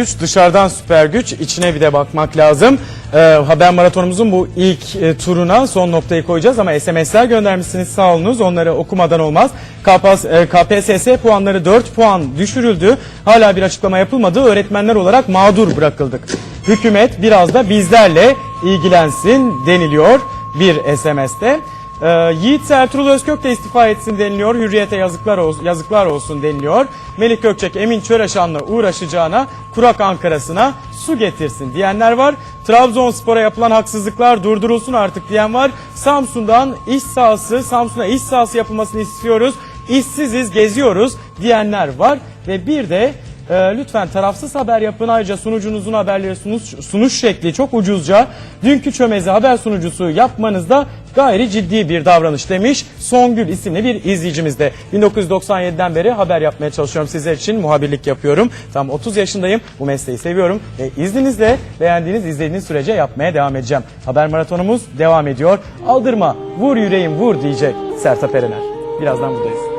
Güç dışarıdan süper güç içine bir de bakmak lazım. Ee, haber maratonumuzun bu ilk e, turuna son noktayı koyacağız ama SMS'ler göndermişsiniz sağ olunuz onları okumadan olmaz. KPS, e, KPSS puanları 4 puan düşürüldü. Hala bir açıklama yapılmadı. Öğretmenler olarak mağdur bırakıldık. Hükümet biraz da bizlerle ilgilensin deniliyor bir SMS'te. Ee, Yiğit Ertuğrul Özkök de istifa etsin deniliyor. Hürriyete yazıklar, olsun, yazıklar olsun deniliyor. Melik Gökçek Emin Çöreşan'la uğraşacağına Kurak Ankara'sına su getirsin diyenler var. Trabzonspor'a yapılan haksızlıklar durdurulsun artık diyen var. Samsun'dan iş sahası, Samsun'a iş sahası yapılmasını istiyoruz. İşsiziz, geziyoruz diyenler var. Ve bir de e, lütfen tarafsız haber yapın. Ayrıca sunucunuzun haberleri sunuş, sunuş şekli çok ucuzca. Dünkü çömezi haber sunucusu yapmanızda gayri ciddi bir davranış demiş. Songül isimli bir izleyicimiz de. 1997'den beri haber yapmaya çalışıyorum sizler için. Muhabirlik yapıyorum. Tam 30 yaşındayım. Bu mesleği seviyorum. Ve izninizle beğendiğiniz, izlediğiniz sürece yapmaya devam edeceğim. Haber maratonumuz devam ediyor. Aldırma, vur yüreğim vur diyecek Sertab Erener. Birazdan buradayız.